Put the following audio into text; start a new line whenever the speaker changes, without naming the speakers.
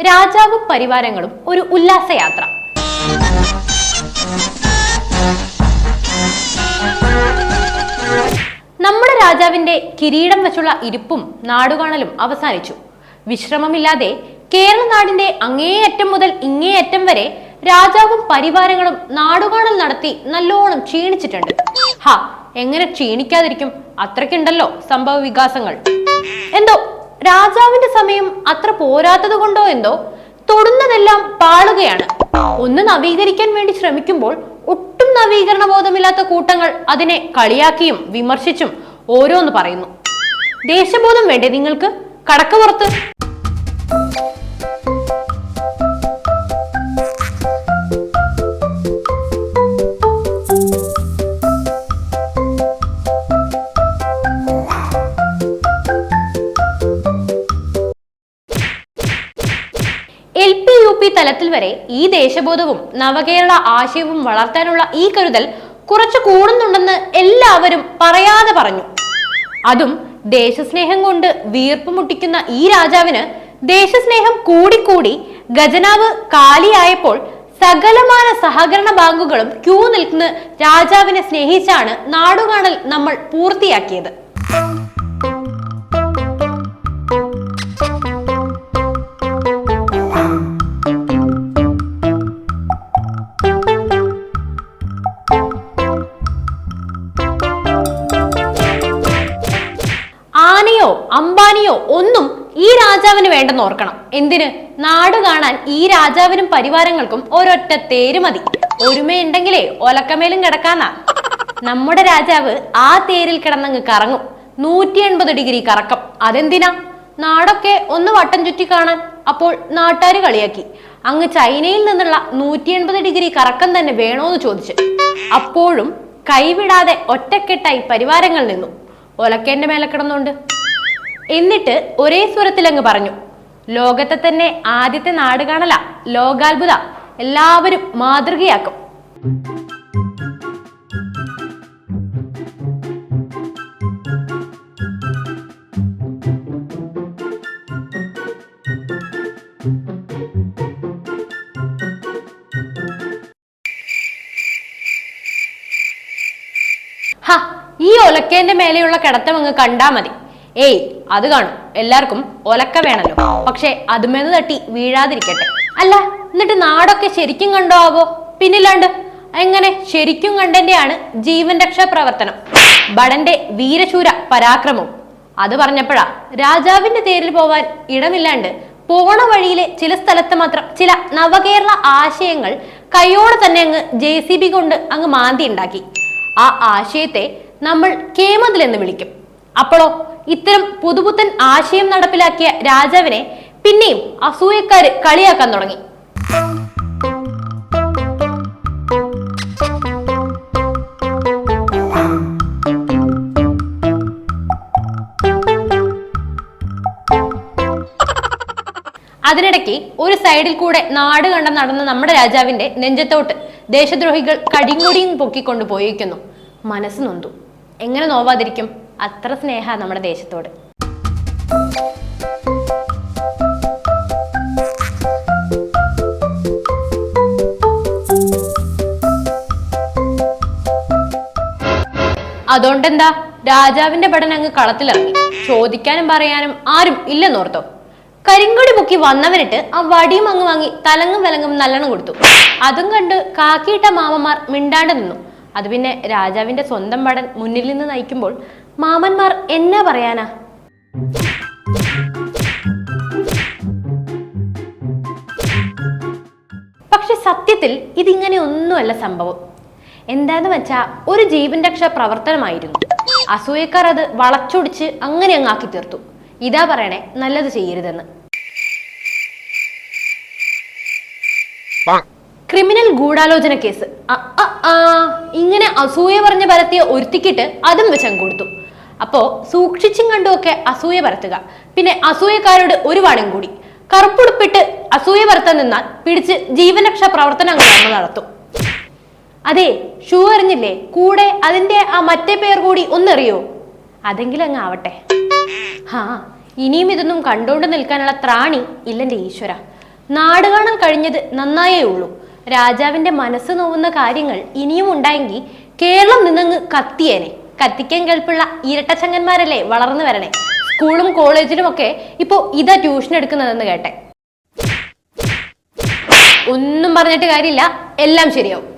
രാജാവും പരിവാരങ്ങളും ഒരു ഉല്ലാസയാത്ര. നമ്മുടെ രാജാവിന്റെ കിരീടം വെച്ചുള്ള ഇരിപ്പും നാടുകാണലും അവസാനിച്ചു. വിശ്രമമില്ലാതെ കേരള നാടിന്റെ അങ്ങേയറ്റം മുതൽ ഇങ്ങേയറ്റം വരെ രാജാവും പരിവാരങ്ങളും നാടുകാണൽ നടത്തി നല്ലോണം ക്ഷീണിച്ചിട്ടുണ്ട്. ഹാ എങ്ങനെ ക്ഷീണിക്കാതിരിക്കും? അത്രയ്ക്കുണ്ടല്ലോ സംഭവ വികാസങ്ങൾ എന്തോ രാജാവിന്റെ സമയം അത്ര പോരാത്തത് കൊണ്ടോ എന്തോ തൊടുന്നതെല്ലാം പാളുകയാണ്. ഒന്ന് നവീകരിക്കാൻ വേണ്ടി ശ്രമിക്കുമ്പോൾ ഒട്ടും നവീകരണ ബോധമില്ലാത്ത കൂട്ടങ്ങൾ അതിനെ കളിയാക്കിയും വിമർശിച്ചും ഓരോന്ന് പറയുന്നു. ദേശബോധം വേണ്ടേ നിങ്ങൾക്ക്? കടക്ക് തലത്തിൽ വരെ ഈ ദേശബോധവും നവകേരള ആശയവും വളർത്താനുള്ള ഈ കരുതൽ കുറച്ചു കൂടുന്നുണ്ടെന്ന് എല്ലാവരും പറയാതെ പറഞ്ഞു. അതും ദേശസ്നേഹം കൊണ്ട് വീർപ്പ് മുട്ടിക്കുന്ന ഈ രാജാവിന് ദേശസ്നേഹം കൂടിക്കൂടി ഖജനാവ് കാലിയായപ്പോൾ സകലമാന സഹകരണ ബാങ്കുകളും ക്യൂ നിൽക്കുന്ന രാജാവിനെ സ്നേഹിച്ചാണ് നാടുകാണൽ നമ്മൾ പൂർത്തിയാക്കിയത്. ഈ രാജാവിന് വേണ്ടെന്ന് ഓർക്കണം. എന്തിന്? നാട് കാണാൻ ഈ രാജാവിനും പരിവാരങ്ങൾക്കും ഒരൊറ്റ തേര് മതി. ഒരുമയുണ്ടെങ്കിലേ ഒലക്കമേലും കിടക്കാന്നാ. നമ്മുടെ രാജാവ് ആ തേരിൽ കിടന്നങ്ങ് കറങ്ങും. നൂറ്റി എൺപത് ഡിഗ്രി കറക്കം. അതെന്തിനാ? നാടൊക്കെ ഒന്ന് വട്ടം ചുറ്റി കാണാൻ അപ്പോൾ നാട്ടുകാർ കളിയാക്കി. അങ്ങ് ചൈനയിൽ നിന്നുള്ള നൂറ്റി എൺപത് ഡിഗ്രി കറക്കം തന്നെ വേണോന്ന് ചോദിച്ചു. അപ്പോഴും കൈവിടാതെ ഒറ്റക്കെട്ടായി പരിവാരങ്ങൾ നിന്നു. ഒലക്കേന്റെ മേലെ കിടന്നുകൊണ്ട് എന്നിട്ട് ഒരേ സ്വരത്തിൽ അങ്ങ് പറഞ്ഞു ലോകത്തെ തന്നെ ആദ്യത്തെ നാട് കാണല ലോകാത്ഭുത എല്ലാവരും മാതൃകയാക്കും. ഈ ഒലക്കേന്റെ മേലെയുള്ള കിടത്തം അങ്ങ് കണ്ടാ മതി. ഏയ് അത് കാണും. എല്ലാവർക്കും ഒലക്ക വേണല്ലോ. പക്ഷെ അതുമെന്ന് തട്ടി വീഴാതിരിക്കട്ടെ. അല്ല എന്നിട്ട് നാടൊക്കെ ശരിക്കും കണ്ടോ ആവോ? പിന്നില്ലാണ്ട്. എങ്ങനെ? ശരിക്കും കണ്ടന്റെയാണ് ജീവൻ രക്ഷാ പ്രവർത്തനം. ഭടന്റെ വീരശൂര പരാക്രമവും അത് പറഞ്ഞപ്പോഴാ രാജാവിന്റെ തേരിൽ പോവാൻ ഇടമില്ലാണ്ട് പോണ വഴിയിലെ ചില സ്ഥലത്ത് മാത്രം ചില നവകേരള ആശയങ്ങൾ കൈയോടെ തന്നെ അങ്ങ് ജെ സി ബി കൊണ്ട് അങ്ങ് മാന്തി ഉണ്ടാക്കി. ആ ആശയത്തെ നമ്മൾ കേമതിൽ എന്ന് വിളിക്കും. അപ്പോഴോ ഇത്തരം പുതുപുത്തൻ ആശയം നടപ്പിലാക്കിയ രാജാവിനെ പിന്നെയും അസൂയക്കാര് കളിയാക്കാൻ തുടങ്ങി. അതിനിടയ്ക്ക് ഒരു സൈഡിൽ കൂടെ നാട് കണ്ട നടന്ന നമ്മുടെ രാജാവിന്റെ നെഞ്ചത്തോട്ട് ദേശദ്രോഹികൾ കടിങ്കൊടിയും പൊക്കിക്കൊണ്ട് പോയിരിക്കുന്നു മനസ്സ് നൊന്തു. എങ്ങനെ നോവാതിരിക്കും? അത്ര സ്നേഹ നമ്മുടെ ദേശത്തോട്. അതുകൊണ്ടെന്താ? രാജാവിന്റെ പടൻ അങ്ങ് കളത്തിലിറങ്ങി. ചോദിക്കാനും പറയാനും ആരും ഇല്ലെന്നോർത്തോ. കരിങ്കൊടി മുക്കി വന്നവനിട്ട് ആ വടിയും അങ്ങ് വാങ്ങി തലങ്ങും വിലങ്ങും നല്ലെണ്ണം കൊടുത്തു. അതും കണ്ട് കാക്കിയിട്ട മാമന്മാർ മിണ്ടാണ്ട് നിന്നു. അത് പിന്നെ രാജാവിന്റെ സ്വന്തം പടൻ മുന്നിൽ നിന്ന് നയിക്കുമ്പോൾ മാമന്മാർ എന്നാ പറയാനാ? പക്ഷെ സത്യത്തിൽ ഇതിങ്ങനെ ഒന്നുമല്ല സംഭവം. എന്താന്ന് വെച്ചാ ഒരു ജീവൻ രക്ഷാ പ്രവർത്തനമായിരുന്നു. അസൂയക്കാർ അത് വളച്ചൊടിച്ച് അങ്ങനെ അങ്ങാക്കി തീർത്തു. ഇതാ പറയണേ നല്ലത് ചെയ്യരുതെന്ന്. ക്രിമിനൽ ഗൂഢാലോചന കേസ്. ഇങ്ങനെ അസൂയ പറഞ്ഞ് പരത്തിയ ഒരുത്തിക്കിട്ട് അതും വെച്ചം കൊടുത്തു. അപ്പോ സൂക്ഷിച്ചും കണ്ടുമൊക്കെ അസൂയ പരത്തുക. പിന്നെ അസൂയക്കാരോട് ഒരു വാണം കൂടി. കറുപ്പുടുപ്പിട്ട് അസൂയ പരത്താൻ നിന്നാൽ പിടിച്ച് ജീവനരക്ഷാ പ്രവർത്തനങ്ങൾ നമ്മൾ നടത്തും. അതെ ഷൂ അറിഞ്ഞില്ലേ കൂടെ അതിന്റെ ആ മറ്റേ പേർ കൂടി ഒന്നറിയോ അതെങ്കിലും അങ്ങ് ആവട്ടെ. ഹാ ഇനിയും ഇതൊന്നും കണ്ടുകൊണ്ട് നിൽക്കാനുള്ള ത്രാണി ഇല്ലെന്റെ ഈശ്വര. നാട് കാണാൻ കഴിഞ്ഞത് നന്നായേ ഉള്ളൂ. രാജാവിന്റെ മനസ്സ് നോവുന്ന കാര്യങ്ങൾ ഇനിയും ഉണ്ടായെങ്കിൽ കേരളം നിന്നങ്ങ് കത്തിയേനെ. കത്തിക്കാൻ കേൾപ്പുള്ള ഇരട്ടച്ചങ്ങന്മാരല്ലേ വളർന്നു വരണേ. സ്കൂളും കോളേജിലും ഒക്കെ ഇപ്പോ ഇതാ ട്യൂഷൻ എടുക്കുന്നതെന്ന് കേട്ടെ. ഒന്നും പറഞ്ഞിട്ട് കാര്യമില്ല. എല്ലാം ശരിയാവും.